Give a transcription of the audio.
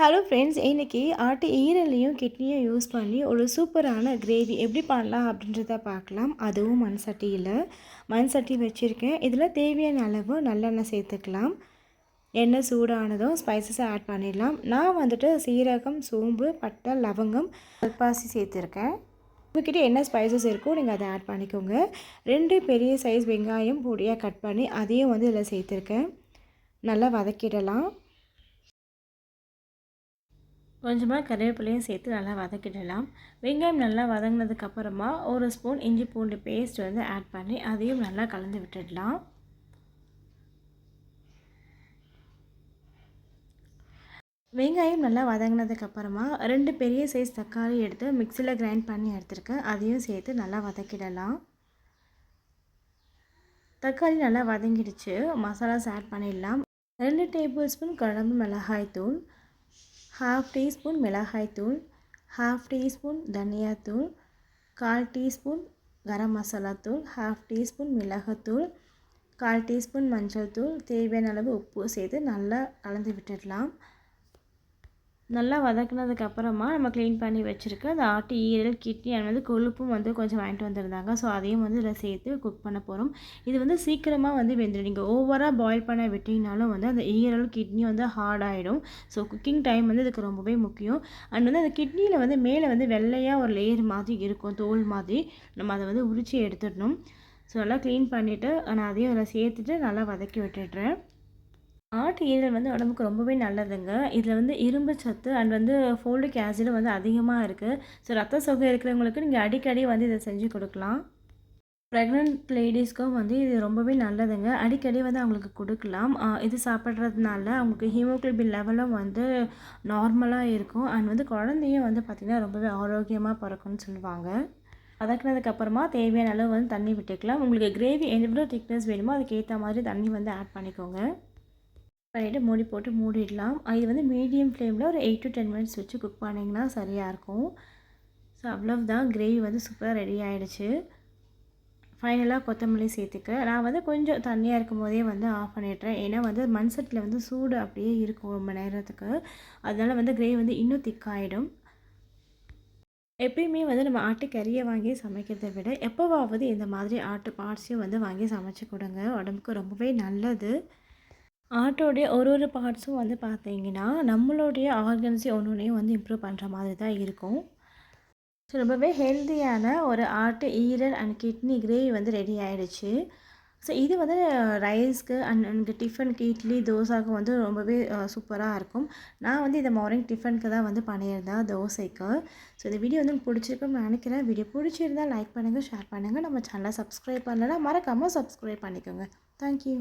Hello friends இன்றைக்கி ஆட்டு ஈரலையும் கிட்னியும் use பண்ணி ஒரு சூப்பரான கிரேவி எப்படி பண்ணலாம் அப்படின்றத பார்க்கலாம். அதுவும் மண் சட்டியில். மண் சட்டி வச்சுருக்கேன். இதில் தேவையான அளவு நல்லெண்ணெய் சேர்த்துக்கலாம். எண்ணெய் சூடானதும் ஸ்பைசஸை ஆட் பண்ணிடலாம். நான் வந்துட்டு சீரகம் சோம்பு பட்டை லவங்கம் கல்பாசி சேர்த்துருக்கேன். உங்ககிட்ட என்ன ஸ்பைசஸ் இருக்கோ நீங்கள் அதை ஆட் பண்ணிக்கோங்க. ரெண்டு பெரிய சைஸ் வெங்காயம் பொடியாக கட் பண்ணி அதையும் வந்து இதில் சேர்த்துருக்கேன். நல்லா வதக்கிடலாம். கொஞ்சமாக கருவேப்பிலையும் சேர்த்து நல்லா வதக்கிடலாம். வெங்காயம் நல்லா வதங்கினதுக்கப்புறமா ஒரு ஸ்பூன் இஞ்சி பூண்டு பேஸ்ட் வந்து ஆட் பண்ணி அதையும் நல்லா கலந்து விட்டுடலாம். வெங்காயம் நல்லா வதங்கினதுக்கப்புறமா ரெண்டு பெரிய சைஸ் தக்காளி எடுத்து மிக்சியில் கிரைண்ட் பண்ணி எடுத்துருக்கேன். அதையும் சேர்த்து நல்லா வதக்கிடலாம். தக்காளி நல்லா வதங்கிடுச்சு. மசாலாஸ் ஆட் பண்ணிடலாம். ரெண்டு டேபிள் ஸ்பூன் குழம்பு மிளகாய் தூள் ஹாஃப் டீஸ்பூன் மிளகாய்த்தூள் ஹாஃப் டீஸ்பூன் தனியாத்தூள் கால் டீஸ்பூன் கரம் மசாலா தூள் ஹாஃப் டீஸ்பூன் மிளகுத்தூள் கால் டீஸ்பூன் மஞ்சள் தூள் தேவையான அளவு உப்பு சேர்த்து நல்லா கலந்து விட்டுடலாம். நல்லா வதக்குனதுக்கு அப்புறமா நம்ம க்ளீன் பண்ணி வச்சுருக்க அந்த ஆட்டு ஈரல் கிட்னி அண்ட் வந்து கொழுப்பும் வந்து கொஞ்சம் வாங்கிட்டு வந்திருந்தாங்க. ஸோ அதையும் வந்து இதில் சேர்த்து குக் பண்ண போகிறோம் இது வந்து சீக்கிரமாக வந்து வெந்துடும் நீங்கள் ஓவராக பாயில் பண்ண விட்டிங்கனாலும் வந்து அந்த ஈரல் கிட்னி வந்து ஹார்ட் ஆகிடும் ஸோ குக்கிங் டைம் வந்து இதுக்கு ரொம்பவே முக்கியம். அண்ட் வந்து அந்த கிட்னியில் வந்து மேலே வந்து வெள்ளையாக ஒரு லேயர் மாதிரி இருக்கும் தோல் மாதிரி. நம்ம அதை வந்து உரிச்சி எடுத்துடணும். ஸோ நல்லா க்ளீன் பண்ணிவிட்டு நான் அதையும் அதில் சேர்த்துட்டு நல்லா வதக்கி விட்டுடுறேன். ஆட்டு ஈரல் வந்து உடம்புக்கு ரொம்பவே நல்லதுங்க. இதில் வந்து இரும்பு சத்து அண்ட் வந்து ஃபோல்டிக் ஆசிடும் வந்து அதிகமாக இருக்குது ஸோ ரத்த சோகை இருக்கிறவங்களுக்கு நீங்கள் அடிக்கடி வந்து இதை செஞ்சு கொடுக்கலாம். ப்ரெக்னென்ட் லேடிஸ்க்கும் வந்து இது ரொம்பவே நல்லதுங்க. அடிக்கடி வந்து அவங்களுக்கு கொடுக்கலாம். இது சாப்பிட்றதுனால அவங்களுக்கு ஹீமோக்ளோபின் லெவலும் வந்து நார்மலாக இருக்கும். அண்ட் வந்து குழந்தையும் வந்து பார்த்திங்கன்னா ரொம்பவே ஆரோக்கியமாக பிறக்கும்னு சொல்லுவாங்க. வதக்கினதுக்கப்புறமா தேவையான அளவு வந்து தண்ணி விட்டுக்கலாம். உங்களுக்கு கிரேவி எவ்வளோ திக்னஸ் வேணுமோ அதுக்கேற்ற மாதிரி தண்ணி வந்து ஆட் பண்ணிக்கோங்க. பண்ணிவிட்டு மூடி போட்டு மூடிடலாம். இது வந்து மீடியம் ஃப்ளேமில் ஒரு எயிட் டு டென் மினிட்ஸ் வச்சு குக் பண்ணிங்கன்னா சரியாக இருக்கும். ஸோ அவ்வளவுதான். கிரேவி வந்து சூப்பராக ரெடி ஆகிடுச்சு ஃபைனலாக கொத்தமல்லி சேர்த்துக்கிறேன். நான் வந்து கொஞ்சம் தண்ணியாக இருக்கும் போதே வந்து ஆஃப் பண்ணிடுறேன். ஏன்னா வந்து மண் சட்டில் வந்து சூடு அப்படியே இருக்கும் ரொம்ப நேரத்துக்கு. அதனால் வந்து கிரேவி வந்து இன்னும் திக்காயிடும். எப்பயுமே வந்து நம்ம ஆட்டு கறியை வாங்கி சமைக்கிறதை விட எப்போவாவது இந்த மாதிரி ஆட்டு பார்ட்ஸையும் வந்து வாங்கி சமைச்சு கொடுங்க. உடம்புக்கு ரொம்பவே நல்லது. ஆட்டோடைய ஒரு ஒரு பார்ட்ஸும் வந்து பார்த்தீங்கன்னா நம்மளுடைய ஆர்கன்ஸையும் ஒன்று ஒன்றையும் வந்து இம்ப்ரூவ் பண்ணுற மாதிரி தான் இருக்கும். ஸோ ரொம்பவே ஹெல்த்தியான ஒரு ஆட்டு ஈரல் அண்ட் கிட்னி கிரேவி வந்து ரெடி ஆகிடுச்சு ஸோ இது வந்து ரைஸ்க்கு அண்ட் எனக்கு டிஃபனுக்கு இட்லி தோசாவுக்கு வந்து ரொம்பவே சூப்பராக இருக்கும். நான் வந்து இதை மார்னிங் டிஃபனுக்கு தான் வந்து பண்ணியிருந்தேன் தோசைக்கு. ஸோ இந்த வீடியோ வந்து பிடிச்சிருக்குன்னு நினைக்கிறேன். வீடியோ பிடிச்சிருந்தால் லைக் பண்ணுங்கள் ஷேர் பண்ணுங்கள் நம்ம சேனலை சப்ஸ்கிரைப் பண்ணலைன்னா மறக்காமல் சப்ஸ்கிரைப் பண்ணிக்கோங்க. தேங்க்யூ